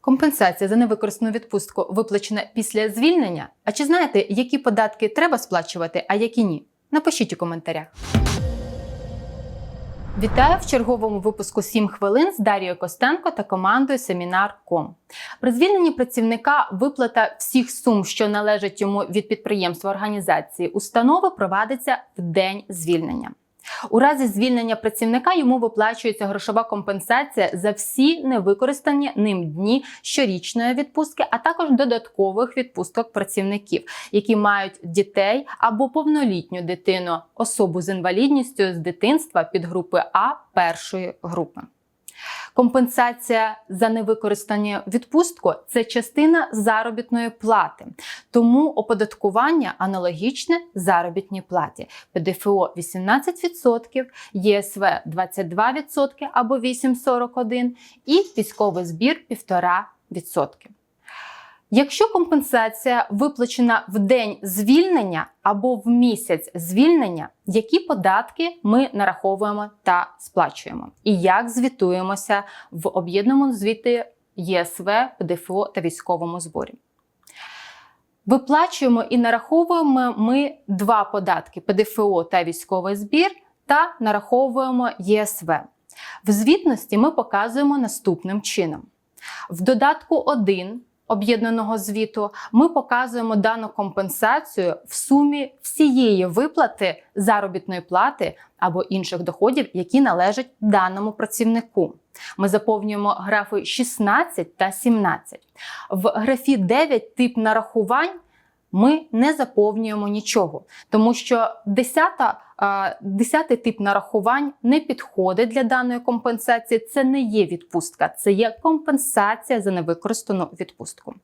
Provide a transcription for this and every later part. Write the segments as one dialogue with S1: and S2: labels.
S1: Компенсація за невикористану відпустку виплачена після звільнення. А чи знаєте, які податки треба сплачувати, а які ні? Напишіть у коментарях. Вітаю в черговому випуску «7 хвилин з Дарією Костенко та командою Семінар.ком. При звільненні працівника виплата всіх сум, що належать йому від підприємства організації, установи провадиться в день звільнення. У разі звільнення працівника йому виплачується грошова компенсація за всі невикористані ним дні щорічної відпустки, а також додаткових відпусток працівників, які мають дітей або повнолітню дитину, особу з інвалідністю з дитинства під групи А першої групи. Компенсація за невикористання відпустку це частина заробітної плати, тому оподаткування аналогічне заробітній платі. ПДФО 18%, ЄСВ 22% або 8,41% і військовий збір 1,5%. Якщо компенсація виплачена в день звільнення або в місяць звільнення, які податки ми нараховуємо та сплачуємо, і як звітуємося в об'єднаному звіті ЄСВ, ПДФО та військовому зборі? Виплачуємо і нараховуємо ми два податки: ПДФО та військовий збір, та нараховуємо ЄСВ. В звітності ми показуємо наступним чином: в додатку 1 об'єднаного звіту ми показуємо дану компенсацію в сумі всієї виплати заробітної плати або інших доходів, які належать даному працівнику. Ми заповнюємо графи 16 та 17. В графі 9 тип нарахувань. Ми не заповнюємо нічого, тому що 10, 10 тип нарахувань не підходить для даної компенсації. Це не є відпустка, це є компенсація за невикористану відпустку.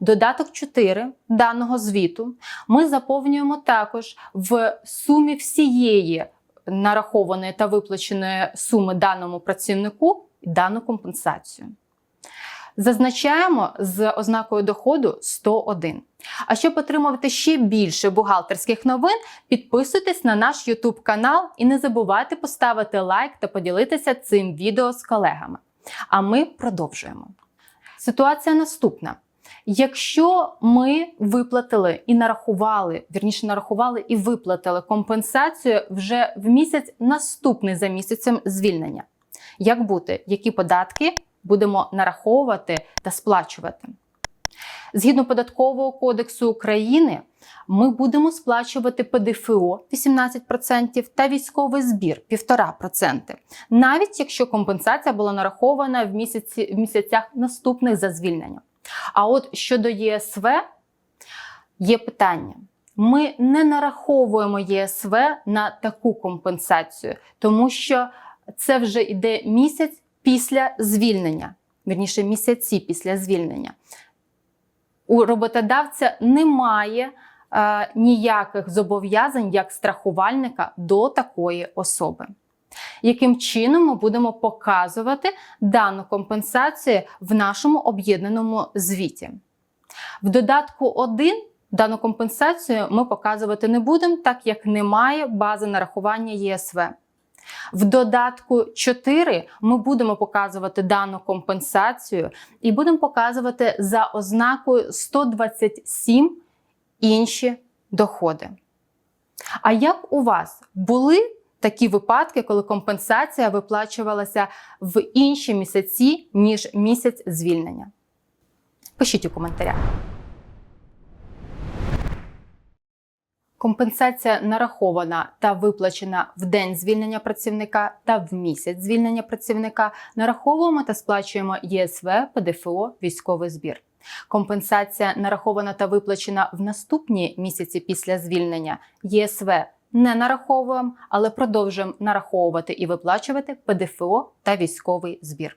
S1: Додаток 4 даного звіту ми заповнюємо також в сумі всієї нарахованої та виплаченої суми даному працівнику дану компенсацію. Зазначаємо з ознакою доходу 101. А щоб отримувати ще більше бухгалтерських новин, підписуйтесь на наш YouTube канал і не забувайте поставити лайк та поділитися цим відео з колегами. А ми продовжуємо. Ситуація наступна. Якщо ми виплатили і нарахували, вірніше нарахували і виплатили компенсацію вже в місяць наступний за місяцем звільнення. Як бути, які податки будемо нараховувати та сплачувати? Згідно податкового кодексу України, ми будемо сплачувати ПДФО 18% та військовий збір 1,5%, навіть якщо компенсація була нарахована в, місяці, в місяцях наступних за звільнення. А от щодо ЄСВ є питання. Ми не нараховуємо ЄСВ на таку компенсацію, тому що це вже йде місяць після звільнення, вірніше місяці після звільнення. У роботодавця немає е, ніяких зобов'язань як страхувальника до такої особи. Яким чином ми будемо показувати дану компенсацію в нашому об'єднаному звіті? В додатку 1 дану компенсацію ми показувати не будемо, так як немає бази нарахування ЄСВ. В додатку 4 ми будемо показувати дану компенсацію і будемо показувати за ознакою 127 інші доходи. А як у вас були такі випадки, коли компенсація виплачувалася в інші місяці, ніж місяць звільнення? Пишіть у коментарях. Компенсація нарахована та виплачена в день звільнення працівника та в місяць звільнення працівника. Нараховуємо та сплачуємо ЄСВ, ПДФО, військовий збір. Компенсація нарахована та виплачена в наступні місяці після звільнення. ЄСВ не нараховуємо, але продовжуємо нараховувати і виплачувати ПДФО та військовий збір.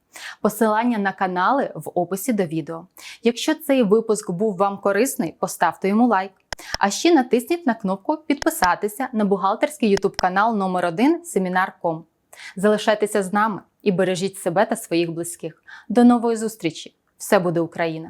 S1: Посилання на канали в описі до відео. Якщо цей випуск був вам корисний, поставте йому лайк. А ще натисніть на кнопку Підписатися на бухгалтерський YouTube канал номер 1 Семінар.ком. Залишайтеся з нами і бережіть себе та своїх близьких. До нової зустрічі! Все буде Україна!